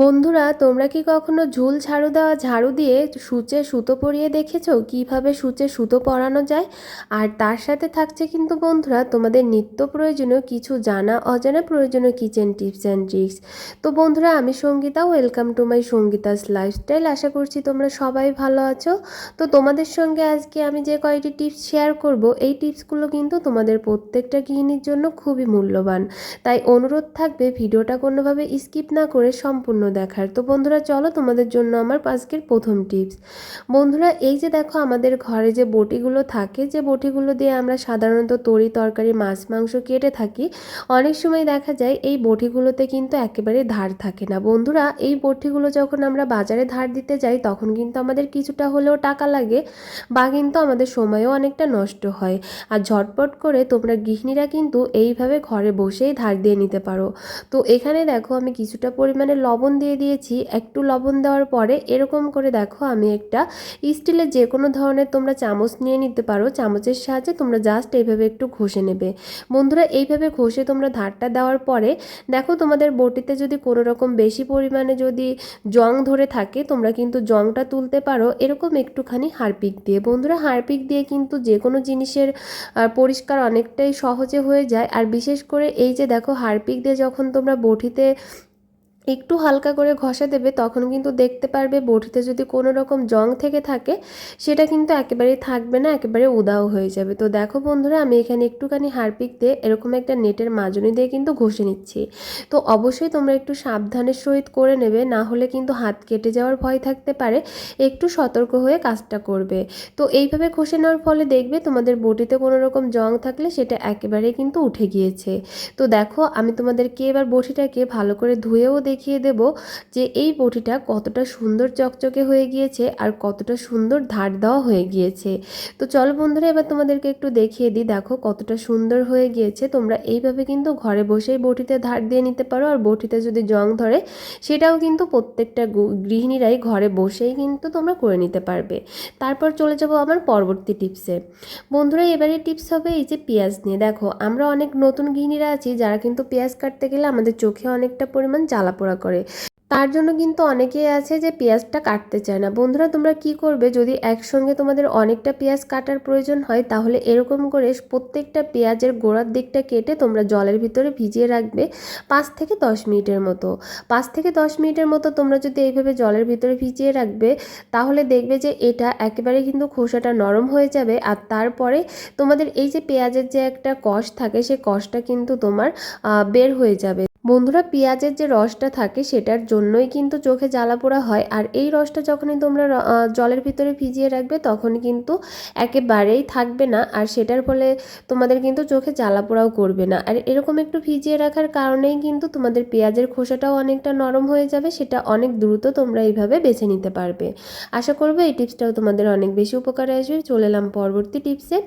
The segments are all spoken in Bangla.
বন্ধুরা, তোমরা কি কখনো ঝুল ঝাড়ু দেওয়া ঝাড়ু দিয়ে সূচে সুতো পরিয়ে দেখেছ? কীভাবে সূচে সুতো পরানো যায়? আর তার সাথে থাকছে কিন্তু বন্ধুরা, তোমাদের নিত্য প্রয়োজনীয় কিছু জানা, অজানা প্রয়োজনীয় কিচেন টিপস অ্যান্ড ট্রিক্স তো বন্ধুরা, আমি Sangeeta welcome to my Sangeeta's lifestyle আশা করছি তোমরা সবাই ভালো আছো। তো তোমাদের সঙ্গে আজকে আমি যে কয়েকটি টিপস শেয়ার করব, এই টিপসগুলো কিন্তু তোমাদের প্রত্যেকটা গৃহিণীর জন্য খুবই মূল্যবান। তাই অনুরোধ থাকবে, ভিডিওটা কোনোভাবে স্কিপ না করে সম্পূর্ণ দেখার। তো বন্ধুরা, চলো তোমাদের জন্য আমার আজকের প্রথম টিপস। বন্ধুরা, এই যে দেখো আমাদের ঘরে যে বটিগুলো থাকে, যে বটিগুলো দিয়ে আমরা সাধারণত তরি তরকারি, মাছ, মাংস কেটে থাকি, অনেক সময় দেখা যায় এই বটিগুলোতে কিন্তু একেবারে ধার থাকে না। বন্ধুরা, এই বটিগুলো যখন আমরা বাজারে ধার দিতে যাই, তখন কিন্তু আমাদের কিছুটা হলেও টাকা লাগে, বা কিন্তু আমাদের সময়ও অনেকটা নষ্ট হয়। আর ঝটপট করে তোমরা গৃহিণীরা কিন্তু এইভাবে ঘরে বসেই ধার দিয়ে নিতে পারো। তো এখানে দেখো আমি কিছুটা পরিমাণে লবণ দিয়ে দিয়েছি, একটু লবণ দেওয়ার পরে এরকম করে দেখো আমি একটা স্টিলের যে কোনো ধরনের তোমরা চামচ নিয়ে নিতে পারো, চামচের সাহায্যে তোমরা জাস্ট এইভাবে একটু ঘষে নেবে। বন্ধুরা, এইভাবে ঘষে তোমরা ধারটা দেওয়ার পরে দেখো তোমাদের বটিতে যদি কোনো রকম বেশি পরিমাণে যদি জং ধরে থাকে, তোমরা কিন্তু জংটা তুলতে পারো এরকম একটুখানি হারপিক দিয়ে। বন্ধুরা হারপিক দিয়ে কিন্তু যে কোনো জিনিসের পরিষ্কার অনেকটাই সহজে হয়ে যায়। আর বিশেষ করে এই যে দেখো হারপিক দিয়ে যখন তোমরা বটিতে একটু হালকা করে ঘষা দেবে, তখন কিন্তু দেখতে পারবে বটিতে যদি কোনো রকম জং থেকে থাকে, সেটা কিন্তু একেবারেই থাকবে না, একেবারে উদাও হয়ে যাবে। তো দেখো বন্ধুরা, আমি এখানে একটুখানি হারপিক দিয়ে এরকম একটা নেটের মাজনি দিয়ে কিন্তু ঘষে নিচ্ছি। তো অবশ্যই তোমরা একটু সাবধানের সহিত করে নেবে, না হলে কিন্তু হাত কেটে যাওয়ার ভয় থাকতে পারে, একটু সতর্ক হয়ে কাজটা করবে। তো এইভাবে ঘষে নেওয়ার ফলে দেখবে তোমাদের বটিতে কোনো রকম জং থাকলে সেটা একেবারেই কিন্তু উঠে গিয়েছে। তো দেখো, আমি তোমাদেরকে এবার বটিটাকে ভালো করে ধুয়েও দেখিয়ে দেব যে এই বটিটা কতটা সুন্দর চকচকে হয়ে গিয়েছে আর কতটা সুন্দর ধার দেওয়া হয়ে গিয়েছে। তো চলো বন্ধুরা, এবার তোমাদেরকে একটু দেখিয়ে দিই। দেখো কতটা সুন্দর হয়ে গিয়েছে। তোমরা এইভাবে কিন্তু ঘরে বসেই বটিতে ধার দিয়ে নিতে পারো। আর বটিতে যদি জং ধরে, সেটাও কিন্তু প্রত্যেকটা গৃহিণীরাই ঘরে বসেই কিন্তু তোমরা করে নিতে পারবে। তারপর চলে যাব আমার পরবর্তী টিপসে। বন্ধুরা, এবারে টিপস হবে এই যে পেঁয়াজ নিয়ে। দেখো, আমরা অনেক নতুন গৃহিণীরা আছি, যারা কিন্তু পেঁয়াজ কাটতে গেলে আমাদের চোখে অনেকটা পরিমাণ জ্বালা পোড়া করে। তার জন্য কিন্তু অনেকেই আছে যে পেঁয়াজটা কাটতে চায় না। বন্ধুরা, তোমরা কি করবে? যদি একসঙ্গে তোমাদের অনেকটা পেঁয়াজ কাটার প্রয়োজন হয়, তাহলে এরকম করে প্রত্যেকটা পেঁয়াজের গোড়ার দিকটা কেটে তোমরা জলের ভিতরে ভিজিয়ে রাখবে পাঁচ থেকে দশ মিনিটের মতো। পাঁচ থেকে দশ মিনিটের মতো তোমরা যদি এইভাবে জলের ভিতরে ভিজিয়ে রাখবে, তাহলে দেখবে যে এটা একেবারে কিন্তু খোসাটা নরম হয়ে যাবে। আর তারপরে তোমাদের এই যে পেঁয়াজের যে একটা কষ থাকে সেই কষটা কিন্তু তোমার বের হয়ে যাবে। বন্ধুরা, পেঁয়াজের যে রসটা থাকে সেটার জন্যই কিন্তু চোখে জ্বালা পোড়া হয়। আর এই রসটা যখনই তোমরা জলের ভিতরে ভিজিয়ে রাখবে তখন কিন্তু একেবারেই থাকবে না। আর সেটার ফলে তোমাদের কিন্তু চোখে জ্বালা পোড়াও করবে না। আর এরকম একটু ভিজিয়ে রাখার কারণেই কিন্তু তোমাদের পেঁয়াজের খোসাটাও অনেকটা নরম হয়ে যাবে, সেটা অনেক দ্রুত তোমরা এইভাবে বেছে নিতে পারবে। আশা করব এই টিপসটাও তোমাদের অনেক বেশি উপকারে আসবে। চলে এলাম পরবর্তী টিপসে।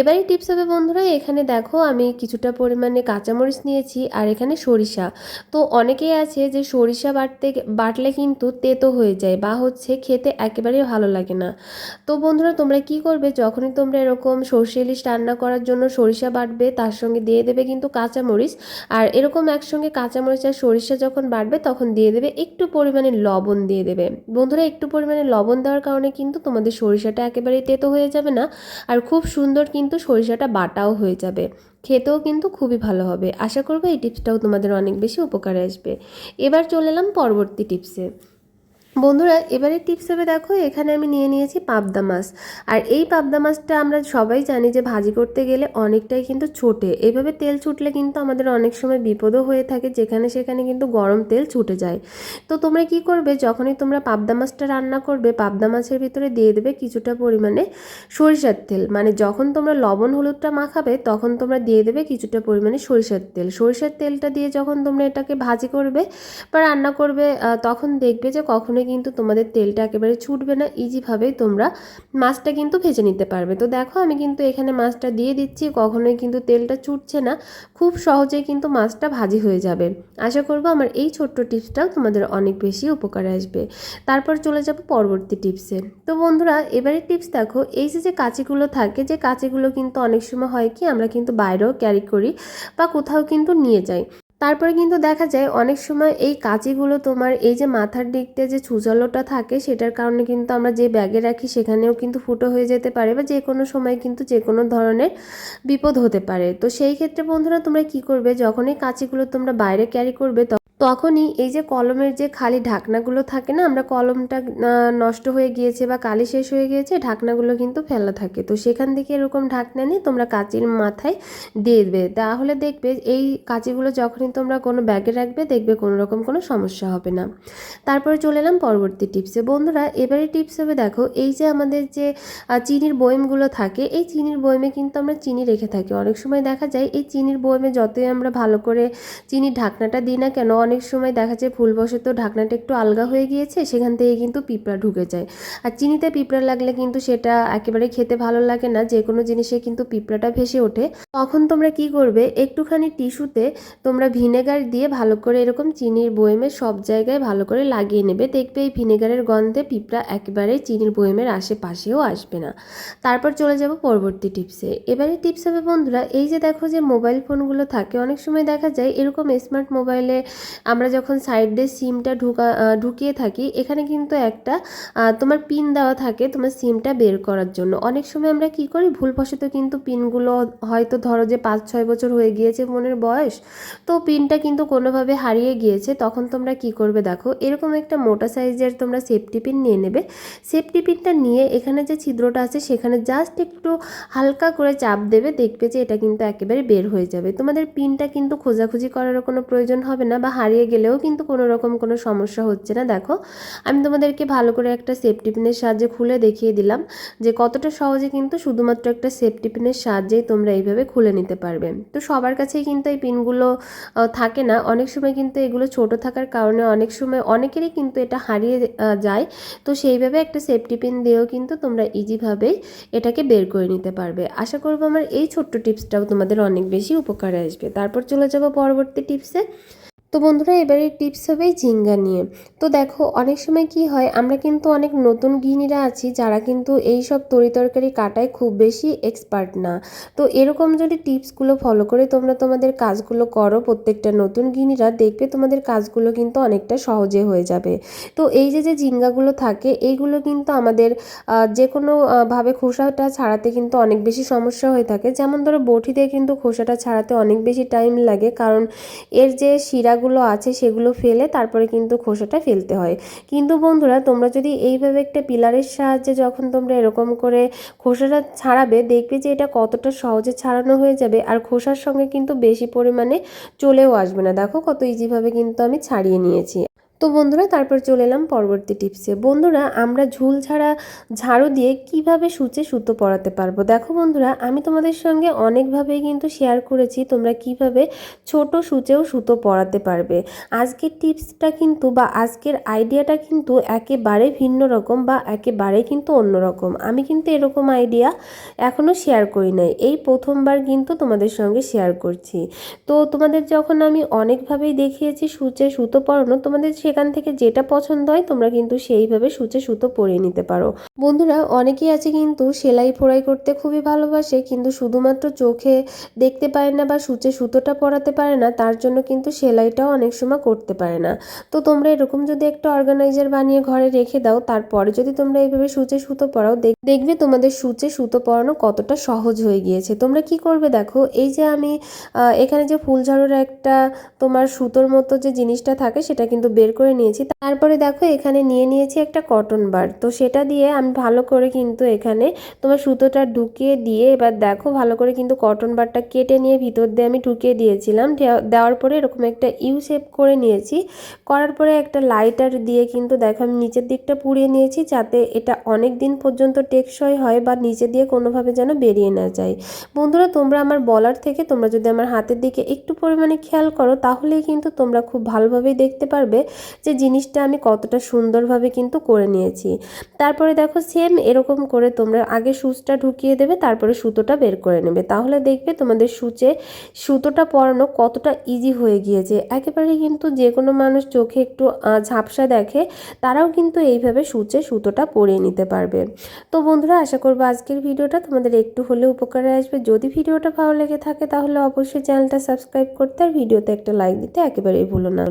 এবারই টিপস হবে বন্ধুরা, এখানে দেখো আমি কিছুটা পরিমাণে কাঁচামরিচ নিয়েছি, আর এখানে সরিষা। তো অনেকেই আছে যে সরিষা বাটতে বাটলে কিন্তু তেতো হয়ে যায় বা হচ্ছে খেতে একেবারেই ভালো লাগে না। তো বন্ধুরা, তোমরা কি করবে? যখনই তোমরা এরকম সর্ষে ইলিশ রান্না করার জন্য সরিষা বাটবে, তার সঙ্গে দিয়ে দেবে কিন্তু কাঁচামরিচ। আর এরকম একসঙ্গে কাঁচামরিচ আর সরিষা যখন বাটবে, তখন দিয়ে দেবে একটু পরিমাণে লবণ দিয়ে দেবে। বন্ধুরা, একটু পরিমাণে লবণ দেওয়ার কারণে কিন্তু তোমাদের সরিষাটা একেবারেই তেতো হয়ে যাবে না। আর খুব সুন্দর কিন্তু সরিষাটা বাটাও হয়ে যাবে। খেতেও কিন্তু খুবই ভালো হবে। আশা করব এই টিপসটাও তোমাদের অনেক বেশি উপকারে আসবে। এবার চলে এলাম পরবর্তী টিপসে। বন্ধুরা, এবারে টিপস হবে দেখো, এখানে আমি নিয়ে নিয়েছি পাবদা মাছ। আর এই পাবদা মাছটা আমরা সবাই জানি যে ভাজি করতে গেলে অনেকটাই কিন্তু ছোটে। এভাবে তেল ছুটলে কিন্তু আমাদের অনেক সময় বিপদও হয়ে থাকে, যেখানে সেখানে কিন্তু গরম তেল ছুটে যায়। তো তোমরা কি করবে, যখনই তোমরা পাবদা মাছটা রান্না করবে, পাবদা মাছের ভিতরে দিয়ে দেবে কিছুটা পরিমাণে সরিষার তেল। মানে যখন তোমরা লবণ হলুদটা মাখাবে, তখন তোমরা দিয়ে দেবে কিছুটা পরিমাণে সরিষার তেল। সরিষার তেলটা দিয়ে যখন তোমরা এটাকে ভাজি করবে বা রান্না করবে তখন দেখবে যে কখনোই কিন্তু তোমাদের তেলটা একেবারে ছুটবে না ইজিভাবেই তোমরা মাছটা কিন্তু ভেজে নিতে পারবে। তো দেখো আমি কিন্তু এখানে মাছটা দিয়ে দিচ্ছি, কখনোই কিন্তু তেলটা ছুটছে না, খুব সহজেই কিন্তু মাছটা ভাজি হয়ে যাবে। আশা করব আমার এই ছোট্ট টিপসটাও তোমাদের অনেক বেশি উপকারে আসবে। তারপর চলে যাব পরবর্তী টিপসে। তো বন্ধুরা, এবারে টিপস দেখো, এই যে যে কাঁচিগুলো থাকে, যে কাঁচিগুলো কিন্তু অনেক সময় হয় কি, আমরা কিন্তু বাইরেও ক্যারি করি বা কোথাও কিন্তু নিয়ে যাই। তারপরে কিন্তু দেখা যায় অনেক সময় এই কাঁচিগুলো তোমার এই যে মাথার দিকটা যে ছুচালোটা থাকে সেটার কারণে কিন্তু আমরা যে ব্যাগে রাখি সেখানেও কিন্তু ফুটো হয়ে যেতে পারে বা যে কোনো সময় কিন্তু যে কোনো ধরনের বিপদ হতে পারে। তো সেই ক্ষেত্রে বন্ধুরা তোমরা কি করবে? যখনই কাঁচিগুলো তোমরা বাইরে ক্যারি করবে তখনই এই যে কলমের যে খালি ঢাকনাগুলো থাকে না, আমরা কলমটা নষ্ট হয়ে গিয়েছে বা কালি শেষ হয়ে গিয়েছে, ঢাকনাগুলো কিন্তু ফেলা থাকে। তো সেখান থেকে এরকম ঢাকনা নিয়ে তোমরা কাঁচির মাথায় দিয়ে দেবে। তাহলে দেখবে এই কাঁচিগুলো যখনই তোমরা কোনো ব্যাগে রাখবে, দেখবে কোনো রকম কোনো সমস্যা হবে না। তারপরে চলে এলাম পরবর্তী টিপসে। বন্ধুরা, এবারে টিপস হবে দেখো, এই যে আমাদের যে চিনির বয়মগুলো থাকে, এই চিনির বয়মে কিন্তু আমরা চিনি রেখে থাকি। অনেক সময় দেখা যায়, এই চিনির বয়মে যতই আমরা ভালো করে চিনির ঢাকনাটা দিই না কেন, অনেক সময় দেখা যায় ভুলবশত ঢাকনাটা একটু আলগা হয়ে গিয়েছে, সেখান থেকে কিন্তু পিঁপড়া ঢুকে যায়। আর চিনিতে পিঁপড়া লাগলে কিন্তু সেটা একেবারে খেতে ভালো লাগে না যে কোনো জিনিসে কিন্তু পিঁপড়াটা ভেসে ওঠে। তখন তোমরা কি করবে, একটুখানি টিস্যুতে তোমরা ভিনেগার দিয়ে ভালো করে এরকম চিনির বয়েমে সব জায়গায় ভালো করে লাগিয়ে নেবে। দেখবে এই ভিনেগারের গন্ধে পিঁপড়া একেবারে চিনির বয়েমের আশেপাশেও আসবে না। তারপর চলে যাব পরবর্তী টিপসে। এবারে টিপস হবে, বন্ধুরা, এই যে দেখো যে মোবাইল ফোনগুলো থাকে, অনেক সময় দেখা যায় এরকম স্মার্ট মোবাইলে আমরা যখন সাইড দিয়ে সিমটা ঢুকা ঢুকিয়ে থাকি, এখানে কিন্তু একটা তোমার পিন দেওয়া থাকে তোমার সিমটা বের করার জন্য। অনেক সময় আমরা কি করি, ভুলবশত কিন্তু পিনগুলো হয়তো ধরো যে পাঁচ, ছয় বছর হয়ে গিয়েছে ফোনের বয়স, তো পিনটা কিন্তু কোনোভাবে হারিয়ে গিয়েছে, তখন তোমরা কি করবে দেখো, এরকম একটা মোটা সাইজের তোমরা সেফটি পিন নিয়ে নেবে। সেফটি পিনটা নিয়ে এখানে যে ছিদ্রটা আছে, সেখানে জাস্ট একটু হালকা করে চাপ দেবে, দেখবে যে এটা কিন্তু একেবারে বের হয়ে যাবে। তোমাদের পিনটা কিন্তু খোঁজাখুঁজি করারও কোনো প্রয়োজন হবে না বা গেলেও কিন্তু কোনো রকম কোনো সমস্যা হচ্ছে না। দেখো, আমি তোমাদেরকে ভালো করে একটা সেফটি পিনের সাহায্যে খুলে দেখিয়ে দিলাম যে কতটা সহজে কিন্তু শুধুমাত্র একটা সেফটি পিনের সাহায্যেই তোমরা এইভাবে খুলে নিতে পারবে। তো সবার কাছেই কিন্তু এই পিনগুলো থাকে না। অনেক সময় কিন্তু এগুলো ছোট থাকার কারণে অনেক সময় অনেকেরই কিন্তু এটা হারিয়ে যায়। তো সেইভাবে একটা সেফটি পিন দিয়েও কিন্তু তোমরা ইজিভাবেই এটাকে বের করে নিতে পারবে। আশা করব আমার এই ছোট্ট টিপসটাও তোমাদের অনেক বেশি উপকারে আসবে। তারপর চলে যাব পরবর্তী টিপসে তো বন্ধুরা এবারে টিপস হবে ঝিঙ্গা নিয়ে। তো দেখো অনেক সময় কি হয় আমরা কিন্তু অনেক নতুন গৃহিণীরা আছি যারা কিন্তু এই সব তরি তরকারি কাটায় খুব বেশি এক্সপার্ট না। তো এরকম যদি টিপসগুলো ফলো করে তোমরা তোমাদের কাজগুলো করো প্রত্যেকটা নতুন গৃহিণীরা দেখবে তোমাদের কাজগুলো কিন্তু অনেকটা সহজে হয়ে যাবে। তো এই যে যে ঝিঙ্গাগুলো থাকে এইগুলো কিন্তু আমাদের যে কোনো আহ, ভাবে খোসাটা ছাড়াতে কিন্তু অনেক বেশি সমস্যা হয়ে থাকে। যেমন ধরো বটি দিয়ে কিন্তু খোসাটা ছাড়াতে অনেক বেশি টাইম লাগে কারণ এর যে শিরাগুলো আছে সেগুলো ফেলে তারপরে কিন্তু খোসাটা ফেলতে হয়। কিন্তু বন্ধুরা, তোমরা যদি এইভাবে একটা পিলারের সাহায্যে যখন তোমরা এরকম করে খোসাটা ছাড়াবে, দেখবে যে এটা কতটা সহজে ছাড়ানো হয়ে যাবে আর খোসার সঙ্গে কিন্তু বেশি পরিমাণে চলেও আসবে না। দেখো কত ইজিভাবে কিন্তু আমি ছাড়িয়ে নিয়েছি। তো বন্ধুরা, তারপর চলে এলাম পরবর্তী টিপসে। বন্ধুরা, আমরা ঝুল ছাড়া ঝাড়ু দিয়ে কীভাবে সূচে সুতো পরাতে পারব? দেখো বন্ধুরা, আমি তোমাদের সঙ্গে অনেকভাবেই কিন্তু শেয়ার করেছি তোমরা কীভাবে ছোট সূচেও সুতো পরাতে পারবে। আজকের টিপসটা কিন্তু বা আজকের আইডিয়াটা কিন্তু একেবারে ভিন্ন রকম বা একেবারে কিন্তু অন্যরকম আমি কিন্তু এরকম আইডিয়া এখনও শেয়ার করি নাই। এই প্রথমবার কিন্তু তোমাদের সঙ্গে শেয়ার করছি। তো তোমাদের যখন আমি অনেকভাবেই দেখিয়েছি সূচে সুতো পরানো, তোমাদের সেখান থেকে যেটা পছন্দ হয়, তোমরা কিন্তু সেইভাবে সূচে সুতো পরিয়ে নিতে পারো। বন্ধুরা, অনেকেই আছে কিন্তু সেলাই ফোড়াই করতে খুবই ভালোবাসে, কিন্তু শুধুমাত্র চোখে দেখতে পারে না বা সূচে সুতোটা পরাতে পারে না, তার জন্য কিন্তু সেলাইটাও অনেক সময় করতে পারে না। তো তোমরা এরকম যদি একটা অর্গানাইজার বানিয়ে ঘরে রেখে দাও, তারপরে যদি তোমরা এইভাবে সূচে সুতো পরাও, দেখ- দেখবে তোমাদের সূচে সুতো পরানো কতটা সহজ হয়ে গিয়েছে। তোমরা কি করবে দেখো, এই যে আমি এখানে যে ফুল ঝাড়ুর একটা তোমার সুতোর মতো যে জিনিসটা থাকে, সেটা কিন্তু বের করে নিয়েছি। তারপরে দেখো এখানে নিয়ে নিয়েছি একটা কটন বার তো সেটা দিয়ে আমি ভালো করে কিন্তু এখানে তোমার সুতোটা ঢুকিয়ে দিয়ে এবার দেখো ভালো করে কিন্তু কটন বারটা কেটে নিয়ে ভিতর দিয়ে আমি ঢুকিয়ে দিয়েছিলাম। দেওয়া- দেওয়ার পরে এরকম একটা ইউ শেপ করে নিয়েছি। করার পরে একটা লাইটার দিয়ে কিন্তু দেখো আমি নিচের দিকটা পুড়িয়ে নিয়েছি যাতে এটা অনেক দিন পর্যন্ত টেকসই হয় বা নিচে দিয়ে কোনোভাবে যেন বেরিয়ে না যায়। বন্ধুরা, তোমরা আমার বলার থেকে তোমরা যদি আমার হাতের দিকে একটু পরিমাণে খেয়াল করো, তাহলেই কিন্তু তোমরা খুব ভালোভাবেই দেখতে পারবে। যে জিনিসটা আমি কতটা সুন্দরভাবে কিন্তু করে নিয়েছি। তারপরে দেখো সেম এরকম করে তোমরা আগে সুচটা ঢুকিয়ে দেবে, তারপরে সুতোটা বের করে নেবে। তাহলে দেখবে তোমাদের সূচে, সুতোটা পরানো কতটা ইজি হয়ে গিয়েছে। একেবারে কিন্তু যে কোনো মানুষ চোখে একটু ঝাপসা দেখে, তারাও কিন্তু এইভাবে সূচে সুতোটা পরিয়ে নিতে পারবে। তো বন্ধুরা, আশা করব আজকের ভিডিওটা তোমাদের একটু হলেও উপকারে আসবে। যদি ভিডিওটা ভালো লেগে থাকে, তাহলে অবশ্যই চ্যানেলটা সাবস্ক্রাইব করতে আর ভিডিওতে একটা লাইক দিতে একেবারেই ভুলো না।